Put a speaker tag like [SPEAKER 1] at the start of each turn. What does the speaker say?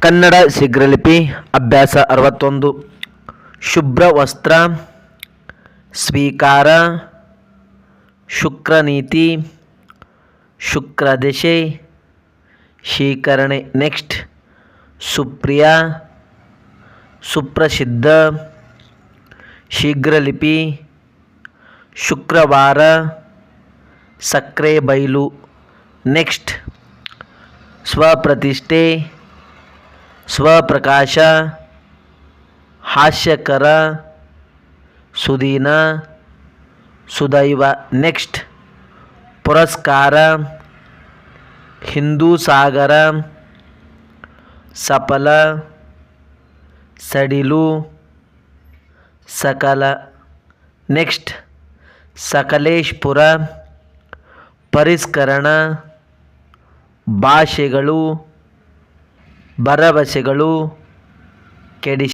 [SPEAKER 1] ಕನ್ನಡ ಶೀಘ್ರಲಿಪಿ ಅಭ್ಯಾಸ ಅರವತ್ತೊಂದು. ಶುಭ್ರ ವಸ್ತ್ರ, ಸ್ವೀಕಾರ ಶುಕ್ರನೀತಿ ಶುಕ್ರದಶೆ ಶೀಕರಣೆ ನೆಕ್ಸ್ಟ್. ಸುಪ್ರಿಯ, ಸುಪ್ರಸಿದ್ಧ, ಶೀಘ್ರಲಿಪಿ, ಶುಕ್ರವಾರ, ಸಕ್ಕರೆ ಬೈಲು ನೆಕ್ಸ್ಟ್. ಸ್ವಪ್ರತಿಷ್ಠೆ ಸ್ವಪ್ರಕಾಶ, ಹಾಸ್ಯಕರ, ಸುದೀನ, ಸುದೈವ. ನೆಕ್ಸ್ಟ್, ಪುರಸ್ಕಾರ, ಹಿಂದೂ ಸಾಗರ, ಸಫಲ, ಸಡಿಲು, ಸಕಲ. ನೆಕ್ಸ್ಟ್, ಸಕಲೇಶ್ಪುರ, ಪರಿಷ್ಕರಣ, ಭಾಷೆಗಳು ಭರವಸೆಗಳು ಕೆಡಿಸಿ